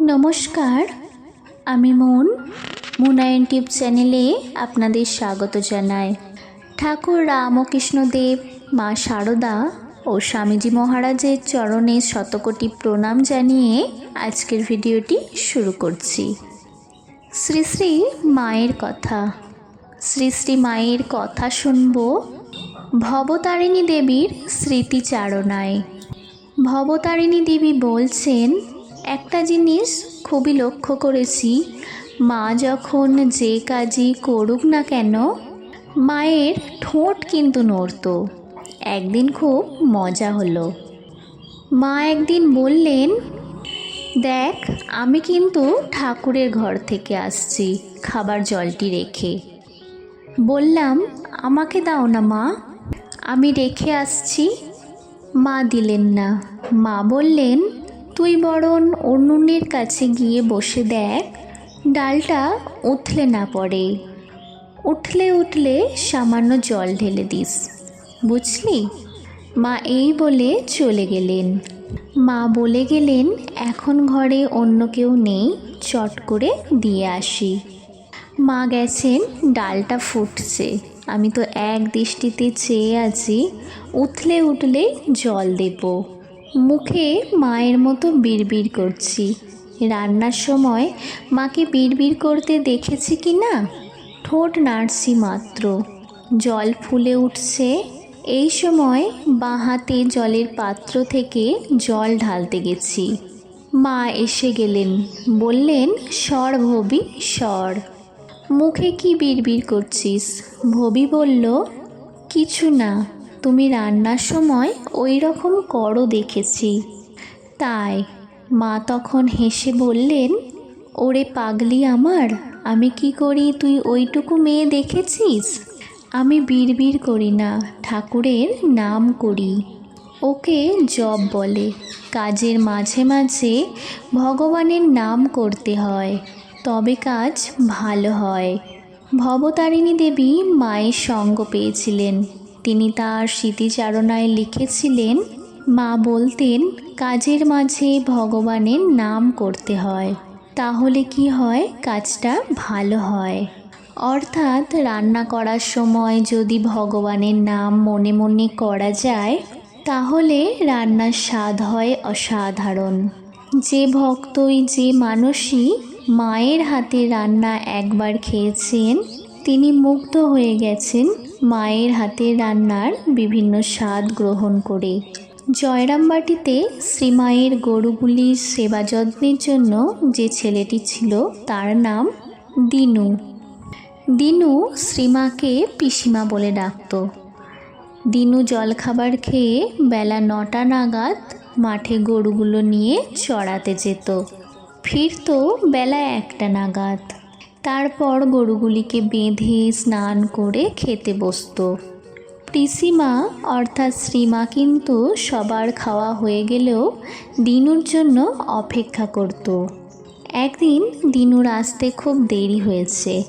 নমস্কার, আমি মন মুনায়ন টিপ চ্যানেলে আপনাদের স্বাগত জানাই। ঠাকুর রামকৃষ্ণদেব, মা শারদা ও স্বামীজি মহারাজের চরণে শতকোটি প্রণাম জানিয়ে আজকের ভিডিওটি শুরু করছি। শ্রী শ্রী মায়ের কথা, শ্রী শ্রী মায়ের কথা শুনব ভবতারিণী দেবীর স্মৃতিচারণায়। ভবতারিণী দেবী বলছেন একটা জিনিস খুবই লক্ষ্য করেছি, মা যখন যে কাজই করুক না কেন, মায়ের ঠোঁট কিন্তু নড়ত। একদিন খুব মজা হলো। মা একদিন বললেন, দেখ, আমি কিন্তু ঠাকুরের ঘর থেকে আসছি, খাবার জলটি রেখে। বললাম, আমাকে দাও না মা, আমি রেখে আসছি। মা দিলেন না। মা বললেন তুই বরণ অন্যনের কাছে গিয়ে বসে দেখ, ডালটা উঠলে না পড়ে। উঠলে উঠলে সামান্য জল ঢেলে দিস। বুঝলি? মা এই বলে চলে গেলেন। মা বলে গেলেন, এখন ঘরে অন্য কেউ নেই, চট করে দিয়ে আসি। মা গেছেন, ডালটা ফুটছে। আমি তো এক দৃষ্টিতে চেয়ে আছি, উঠলে উঠলে জল দেব। মুখে মায়ের মতো বিড়বিড় করছি। রান্নার সময় মাকে বিড়বিড় করতে দেখেছি কি না? ঠোঁট নাড়ছি মাত্র। জল ফুলে উঠছে। এই সময় বাঁ হাতে জলের পাত্র থেকে জল ঢালতে গেছি। মা এসে গেলেন। বললেন, স্বর ভবি, স্বর। মুখে কি বিড়বিড় করছিস? ভবি বলল, কিছু না। তুমি রান্নার সময় ওই রকম করো দেখেছি। তাই মা তখন হেসে বললেন, ওরে পাগলি আমার, আমি কি করি? তুই ওইটুকু মেয়ে দেখেছিস? আমি বিড়বিড় করি না, ঠাকুরের নাম করি। ওকে জব বলে। কাজের মাঝে মাঝে ভগবানের নাম করতে হয়, তবে কাজ ভালো হয়। ভবতারিণী দেবী মায়ের সঙ্গ পেয়েছিলেন। তিনি তার স্মৃতিচারণায় লিখেছিলেন, মা বলতেন, কাজের মাঝে ভগবানের নাম করতে হয়, তাহলে কি হয়, কাজটা ভালো হয়? অর্থাৎ রান্না করার সময় যদি ভগবানের নাম মনে মনে করা যায়, তাহলে রান্নার স্বাদ হয় অসাধারণ। যে ভক্তই, যে মানুষই মায়ের হাতে রান্না একবার খেয়েছেন, তিনি মুগ্ধ হয়ে গেছেন মায়ের হাতে রান্নার বিভিন্ন স্বাদ গ্রহণ করে। জয়রামবাটিতে শ্রীমায়ের গরুগুলির সেবা যত্নের জন্য যে ছেলেটি ছিল, তার নাম দিনু। দিনু শ্রীমাকে পিসিমা বলে ডাকত। দিনু জলখাবার খেয়ে বেলা নটা নাগাদ মাঠে গরুগুলো নিয়ে চড়াতে যেত। ফিরতো বেলা একটা নাগাদ। তারপর গরুগুলিকে বেঁধে স্নান করে খেতে বসতো। পিসিমা, অর্থাৎ শ্রীমা কিন্তু সবার খাওয়া হয়ে গেলেও দিনুর জন্য অপেক্ষা করত। একদিন দিনুর আসতে খুব দেরি হয়েছে।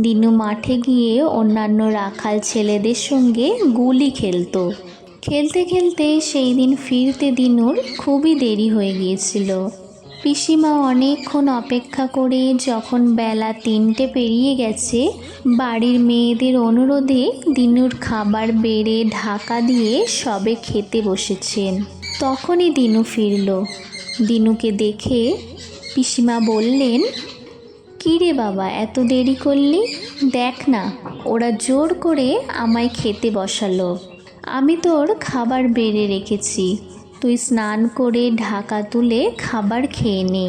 দিনু মাঠে গিয়ে অন্যান্য রাখাল ছেলেদের সঙ্গে গুলি খেলত। খেলতে খেলতে সেই দিন ফিরতে দিনুর খুবই দেরি হয়ে গিয়েছিল। পিসিমা অনেকক্ষণ অপেক্ষা করে যখন বেলা তিনটে পেরিয়ে গেছে, বাড়ির মেয়েদের অনুরোধে দিনুর খাবার বেড়ে ঢাকা দিয়ে সবে খেতে বসেছেন। তখনই দিনু ফিরল। দিনুকে দেখে পিসিমা বললেন কী রে বাবা, এত দেরি করলি? দেখ না, ওরা জোর করে আমায় খেতে বসালো। আমি তোর খাবার বেড়ে রেখেছি। তুই স্নান করে ঢাকা তুলে খাবার খেয়ে নে।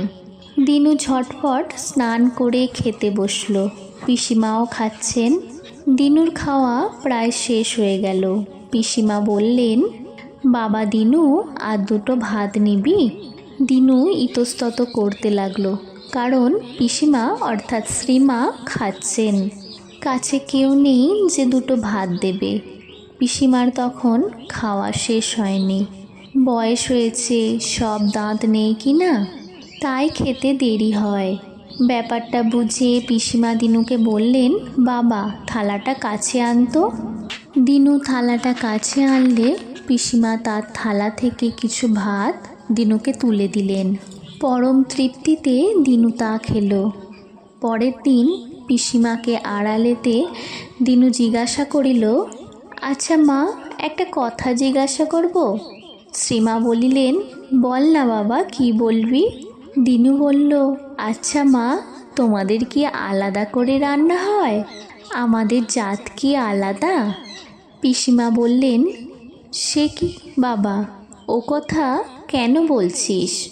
দিনু ঝটপট স্নান করে খেতে বসল। পিসিমাও খাচ্ছেন। দিনুর খাওয়া প্রায় শেষ হয়ে গেল। পিসিমা বললেন, বাবা দিনু, আর দুটো ভাত নিবি? দিনু ইতস্তত করতে লাগল, কারণ পিসিমা অর্থাৎ শ্রীমা খাচ্ছেন। কাছে কেউ নেই যে দুটো ভাত দেবে। পিসিমার তখন খাওয়া শেষ হয়নি। বয়স হয়েছে, সব দাঁত নেই কি না? তাই খেতে দেরি হয়। ব্যাপারটা বুঝে পিসিমা দিনুকে বললেন, বাবা, থালাটা কাছে আনতো দিনু থালাটা কাছে আনলে পিসিমা তার থালা থেকে কিছু ভাত দিনুকে তুলে দিলেন। পরম তৃপ্তিতে দিনু তা খেলো। পরের দিন পিসিমাকে আড়ালেতে দিনু জিজ্ঞাসা করিল আচ্ছা মা, একটা কথা জিজ্ঞাসা করব? শ্রীমা বলিলেন, বল না বাবা, কি বলবি? দিনু বলল আচ্ছা মা, তোমাদের কি আলাদা করে রান্না হয়? আমাদের জাত কি আলাদা? পিসিমা বললেন, সে কি বাবা, ও কথা কেন বলছিস?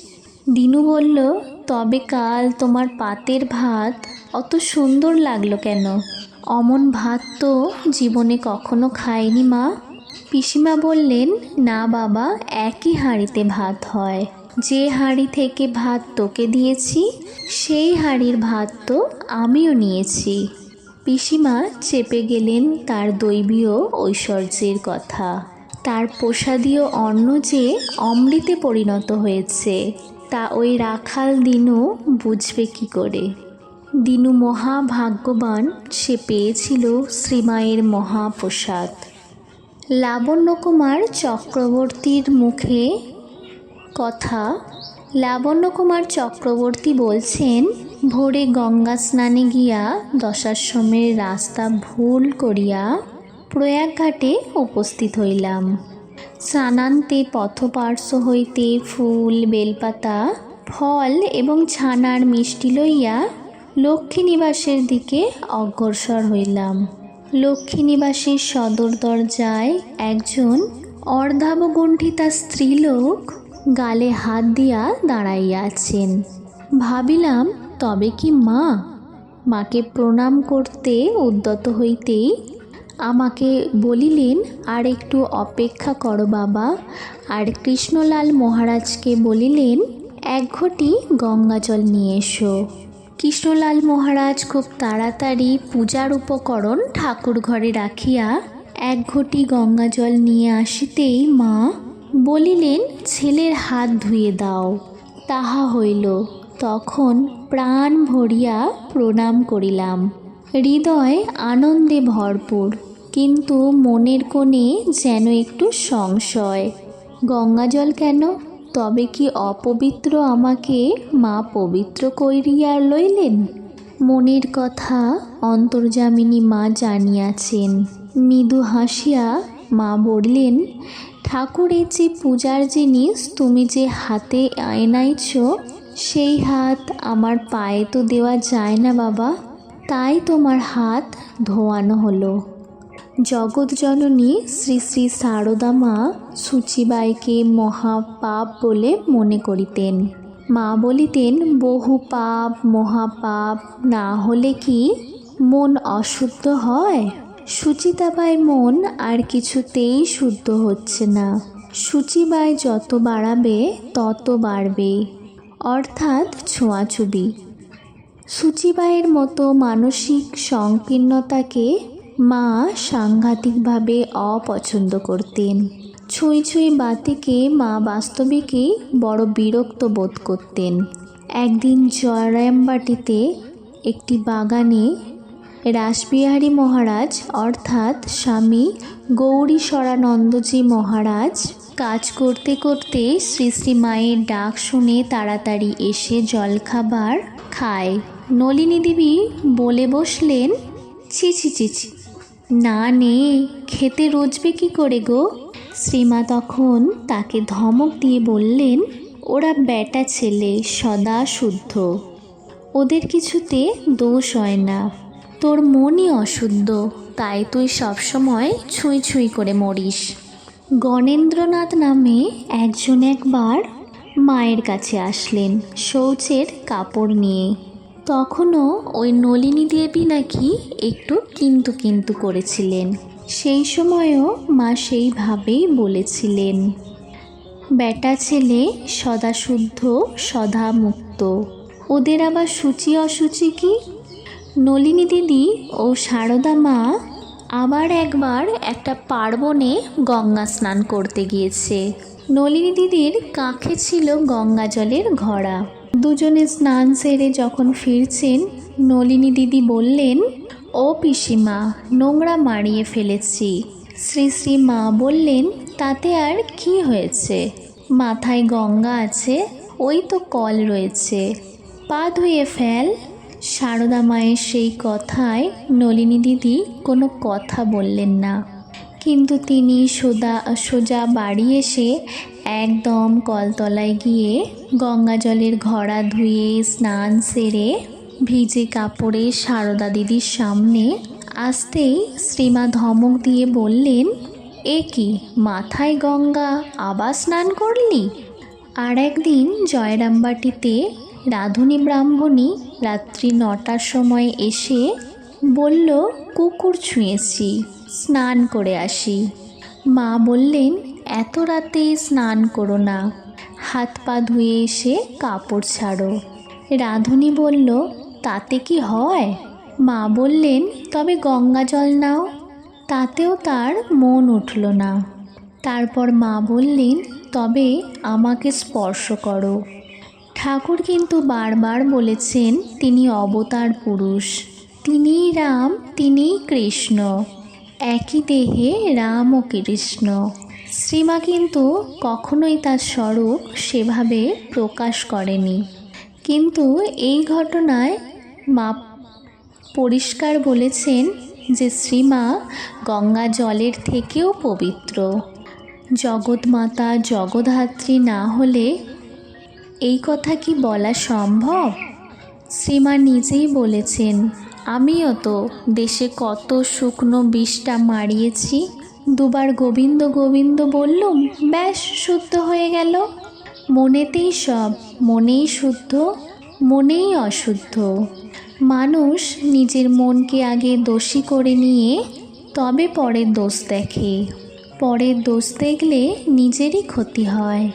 দিনু বলল, তবে কাল তোমার পাতের ভাত অত সুন্দর লাগল কেন? অমন ভাত তো জীবনে কখনো খাইনি মা। পিসিমা বললেন, না বাবা, একই হাঁড়িতে ভাত হয়। যে হাঁড়ি থেকে ভাত তোকে দিয়েছি, সেই হাঁড়ির ভাত তো আমিও নিয়েছি। পিসিমা চেপে গেলেন তার দৈবীয় ঐশ্বর্যের কথা। তার প্রসাদীয় অন্ন যে অমৃতে পরিণত হয়েছে, তা ওই রাখাল দিনু বুঝবে কি করে? দিনু মহাভাগ্যবান, সে পেয়েছিল শ্রীমায়ের মহাপ্রসাদ। লাবণ্যকুমার চক্রবর্তীর মুখে কথা। লাবণ্যকুমার চক্রবর্তী বলছেন, ভোরে গঙ্গা স্নানে গিয়া দশাশ্রমের রাস্তা ভুল করিয়া প্রয়াগঘাটে উপস্থিত হইলাম। স্নানান্তে পথপার্শ্ব হইতে ফুল, বেলপাতা, ফল এবং ছানার মিষ্টি লইয়া লক্ষ্মীনিবাসের দিকে অগ্রসর হইলাম। লক্ষ্মীনিবাসের সদর দরজায় একজন অর্ধাবগণ্ঠিতা স্ত্রীলোক গালে হাত দিয়া দাঁড়াইয়া আছেন ভাবিলাম, তবে কি মা? মাকে প্রণাম করতে উদ্যত হইতেই আমাকে বলিলেন, আর একটু অপেক্ষা করো বাবা। আর কৃষ্ণলাল মহারাজকে বলিলেন, এক ঘটি গঙ্গাজল নিয়ে এসো। কৃষ্ণলাল মহারাজ খুব তাড়াতাড়ি পূজার উপকরণ ঠাকুর ঘরে রাখিয়া এক ঘটি গঙ্গাজল নিয়ে আসিতেই মা বলিলেন, ছেলের হাত ধুয়ে দাও। তাহা হইল। তখন প্রাণ ভরিয়া প্রণাম করিলাম। হৃদয় আনন্দে ভরপুর, কিন্তু মনের কোণে যেন একটু সংশয়। গঙ্গাজল কেন? তবে কি অপবিত্র আমাকে মা পবিত্র কইরিয়া লইলেন? মনের কথা অন্তর্যামিনী মা জানিয়াছেন। মৃদু হাসিয়া মা বললেন ঠাকুরের যে পূজার জিনিস তুমি যে হাতে এনাইছ সেই হাত আমার পায়ে তো দেওয়া যায় না বাবা। তাই তোমার হাত ধোয়ানো হলো। জগৎজননী শ্রী শ্রী সারদা মা সূচিবাইকে মহাপাপ বলে মনে করিতেন। মা বলিতেন, বহু পাপ, মহাপাপ, না হলে কি মন অশুদ্ধ হয়? সুচিতাবাই মন আর কিছুতেই শুদ্ধ হচ্ছে না। সূচিবাই যত বাড়াবে, তত বাড়বে। অর্থাৎ ছোঁয়াছুবি। সূচিবাইয়ের মতো মানসিক সংকীর্ণতাকে মা সাংঘাতিকভাবে অপছন্দ করতেন। ছুঁই ছুঁই বাতিকে মা বাস্তবিকই বড় বিরক্ত বোধ করতেন। একদিন জয়রামবাটিতে একটি বাগানে রাসবিহারী মহারাজ অর্থাৎ স্বামী গৌরী সরানন্দজি মহারাজ কাজ করতে করতে শ্রী শ্রী মায়ের ডাক শুনে তাড়াতাড়ি এসে জলখাবার খায়। নলিনী দেবী বলে বসলেন, ছি ছি ছি ছি। না নে, খেতে রোজবে কি করে গো? শ্রীমা তখন তাকে ধমক দিয়ে বললেন, ওরা বেটা ছেলে, সদা শুদ্ধ। ওদের কিছুতে দোষ হয় না। তোর মনই অশুদ্ধ, তাই তুই সবসময় ছুঁই ছুঁই করে মরিস। গণেন্দ্রনাথ নামে একজন একবার মায়ের কাছে আসলেন শৌচের কাপড় নিয়ে। তখনও ওই নলিনী দেবী নাকি একটু কিন্তু কিন্তু করেছিলেন। সেই সময়ও মা সেইভাবেই বলেছিলেন, বেটা ছেলে, সদা শুদ্ধ, সদা মুক্ত। ওদের আবার সূচি অসুচি কি? নলিনী দিদি ও সারদা মা আবার একবার একটা পার্বণে গঙ্গা স্নান করতে গিয়েছে। নলিনী দিদির কাঁখে ছিল গঙ্গা জলের ঘড়া। দুজনে স্নান সেরে যখন ফিরছেন, নলিনী দিদি বললেন, ও পিসিমা, নোংরা মারিয়ে ফেলেছি। শ্রী শ্রী মা বললেন, তাতে আর কি হয়েছে? মাথায় গঙ্গা আছে, ওই তো কল রয়েছে। পা ধুয়ে ফেল। সারদা মায়ের সেই কথায় নলিনী দিদি কোনো কথা বললেন না। কিন্তু তিনি সোজা সোজা বাড়ি এসে একদম কলতলায় গিয়ে গঙ্গা জলের ঘড়া ধুয়ে স্নান সেরে ভিজে কাপড়ে সারদা দিদির সামনে আসতেই শ্রীমা ধমক দিয়ে বললেন, এ কি, মাথায় গঙ্গা, আবার স্নান করলি? আর একদিন জয়রামবাটিতে রাধুনী ব্রাহ্মণী রাত্রি নটার সময় এসে বলল, কুকুর ছুঁয়েছি, স্নান করে আসি। মা বললেন এত রাতে স্নান করো না। হাত পা ধুয়ে এসে কাপড় ছাড়ো। রাধুনী বলল, তাতে কি হয়? মা বললেন, তবে গঙ্গা জল নাও। তাতেও তার মন উঠল না। তারপর মা বললেন, তবে আমাকে স্পর্শ করো। ঠাকুর কিন্তু বারবার বলেছেন, তিনি অবতার পুরুষ। তিনিই রাম, তিনিই কৃষ্ণ। একই দেহে রাম ও কৃষ্ণ। শ্রীমা কিন্তু কখনোই তার স্বরূপ সেভাবে প্রকাশ করেনি। কিন্তু এই ঘটনায় মা পরিষ্কার বলেছেন যে শ্রীমা গঙ্গা জলের থেকেও পবিত্র। জগৎমাতা, জগদ্ধাত্রী না হলে এই কথা কি বলা সম্ভব? শ্রীমা নিজেই বলেছেন, আমিও তো দেশে কত শুকনো বিষটা মারিয়েছি দুবার গোবিন্দ গোবিন্দ বললুম, ব্যাস, শুদ্ধ হয়ে গেল। মনেতেই সব, মনেই শুদ্ধ, মনেই অশুদ্ধ। মানুষ নিজের মনকে আগে দোষী করে নিয়ে তবে পরের দোষ দেখে। পরের দোষ দেখলে নিজেরই ক্ষতি হয়।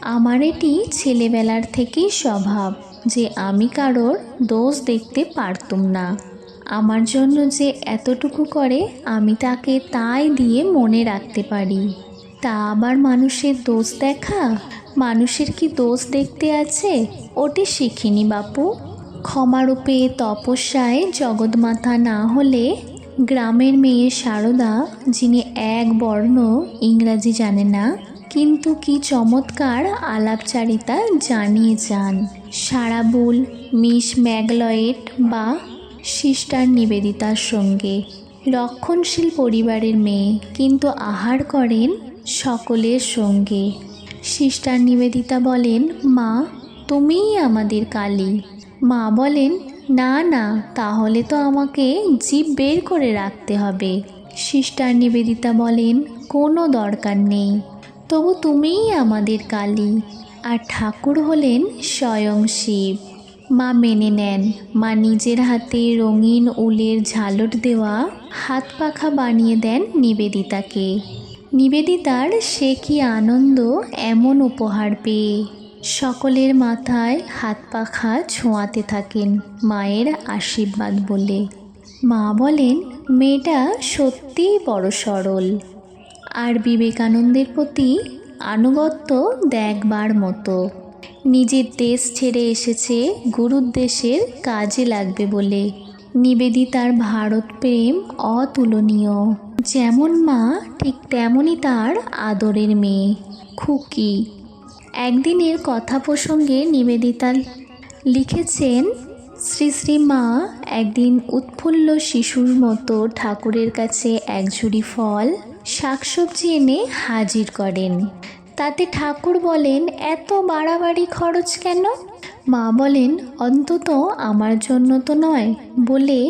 আমার এটি ছেলেবেলার থেকেই স্বভাব যে আমি কারোর দোষ দেখতে পারতুম না। আমার জন্য যে এতটুকু করে, আমি তাকে তাই দিয়ে মনে রাখতে পারি। তা আবার মানুষের দোষ দেখা? মানুষের কি দোষ দেখতে আছে? ওটি শিখিনি বাপু। ক্ষমারূপে তপস্যায় জগৎমাতা না হলে গ্রামের মেয়ে সারদা, যিনি এক বর্ণ, ইংরাজি জানে না, কিন্তু কি চমৎকার আলাপচারিতা জানিয়ে যান। সারাবুল মিস ম্যাগলয়েট বা সিস্টার নিবেদিতার সঙ্গে। রক্ষণশীল পরিবারের মেয়ে কিন্তু আহার করেন সকলের সঙ্গে। সিস্টার নিবেদিতা বলেন, মা, তুমিই আমাদের কালী। মা বলেন, না না, তাহলে তো আমাকে জীব বের করে রাখতে হবে। সিস্টার নিবেদিতা বলেন, কোনো দরকার নেই। তবু তুমিই আমাদের কালী। আর ঠাকুর হলেন স্বয়ং শিব। মা মেনে নেন। মা নিজের হাতে রঙিন উলের ঝালট দেওয়া হাত পাখা বানিয়ে দেন নিবেদিতাকে। নিবেদিতার সে কি আনন্দ, এমন উপহার পেয়ে। সকলের মাথায় হাত পাখা ছোঁয়াতে থাকেন মায়ের আশীর্বাদ বলে। মা বলেন, মেয়েটা সত্যিই বড় সরল। আর বিবেকানন্দের প্রতি আনুগত্য দেখবার মতো। নিজের দেশ ছেড়ে এসেছে গুরুর দেশের কাজে লাগবে বলে। নিবেদিতার ভারত প্রেম অতুলনীয়। যেমন মা, ঠিক তেমনই তার আদরের মেয়ে, খুকি। একদিনের কথা প্রসঙ্গে নিবেদিতা লিখেছেন, শ্রী শ্রী মা, একদিন উৎফুল্ল শিশুর মতো ঠাকুরের কাছে এক ঝুড়ি ফল, শাকসবজি এনে হাজির করেন। তাতে ঠাকুর বলেন, এত বাড়াবাড়ি খরচ কেন? মা বলেন, অন্তত আমার জন্য তো নয়। বলে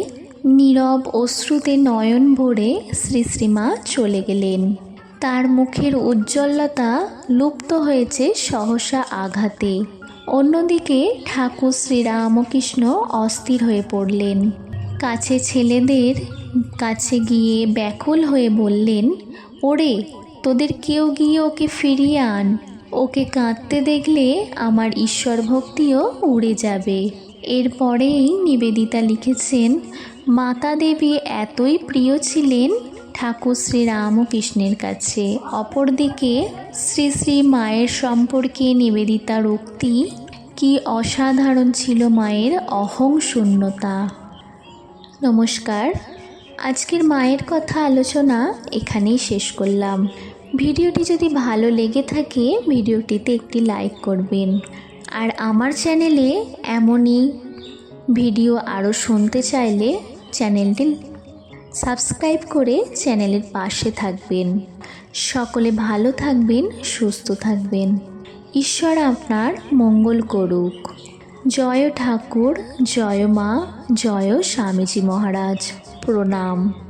নীরব অশ্রুতে নয়ন ভরে শ্রী শ্রীমা চলে গেলেন। তার মুখের উজ্জ্বলতা লুপ্ত হয়েছে সহসা আঘাতে। অন্যদিকে ঠাকুর শ্রীরামকৃষ্ণ অস্থির হয়ে পড়লেন। কাছে ছেলেদের কাছে গিয়ে ব্যাকুল হয়ে বললেন, ওরে তোদের কেউ গিয়ে ওকে ফিরিয়ে আন। ওকে কাঁদতে দেখলে আমার ঈশ্বর ভক্তিও উড়ে যাবে। এরপরেই নিবেদিতা লিখেছেন, মাতা দেবী এতই প্রিয় ছিলেন ঠাকুর শ্রী রামকৃষ্ণের কাছে। অপরদিকে শ্রী শ্রী মায়ের সম্পর্কে নিবেদিতার উক্তি কি অসাধারণ ছিল মায়ের অহং শূন্যতা। নমস্কার। আজকের মায়ের কথা আলোচনা এখানেই শেষ করলাম। ভিডিওটি যদি ভালো লেগে থাকে, ভিডিওটিতে একটি লাইক করবেন। আর আমার চ্যানেলে এমনই ভিডিও আরও শুনতে চাইলে চ্যানেলটি সাবস্ক্রাইব করে চ্যানেলের পাশে থাকবেন। সকলে ভালো থাকবেন, সুস্থ থাকবেন। ঈশ্বর আপনার মঙ্গল করুক। জয় ঠাকুর, জয় মা, জয় স্বামীজি মহারাজ। প্রণাম।